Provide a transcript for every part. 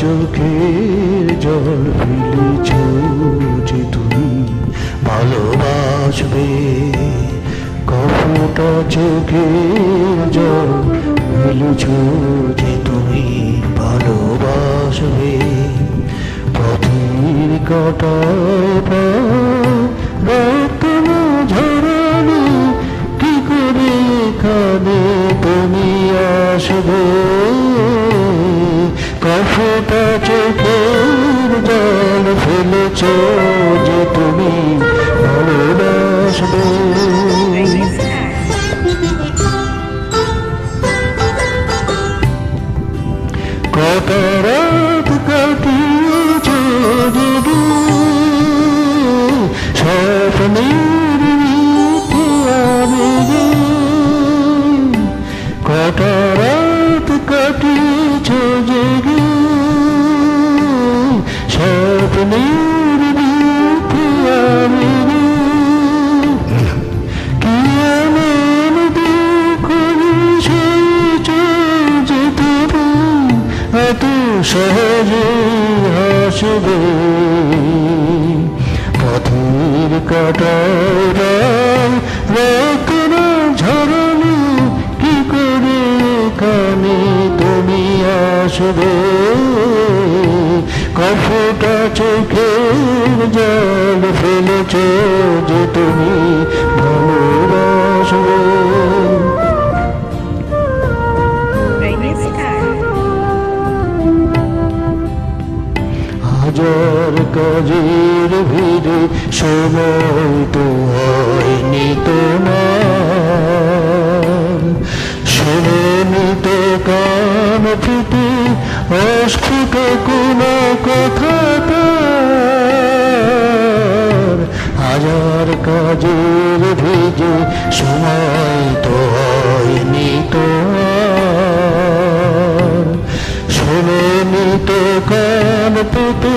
চোখের জল ফেলেছ যে তুমি ভালোবাসবে। কফুটা চোখের জল ফেলেছ যে তুমি ভালোবাসবে। পথের রক্ত ঝরানি, কি করে এখানে তুমি আসবে? तेरे এত সহজে হাসবে। পথের কাটায় রত্ন ঝরনি কি করে কানে তুমি আসবে? কফটা চোখের জল ফেলেছ যে কাজের ভিড়ে সময় তো হয়নি তোমার শোনেনি তো কান ফুটে অস্ফুট কোনো কথা। হাজার কাজের ভিজে সময় তো হয়নি তোমার শোনেনি তো কান পেতে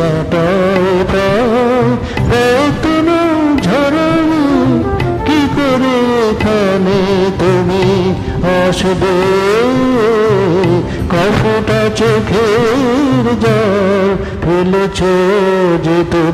কাটায় প্রায় রত্ন ঝরনি কি করে তুমি আসবে কফটা চোখের জল ফেলেছ যে তুমি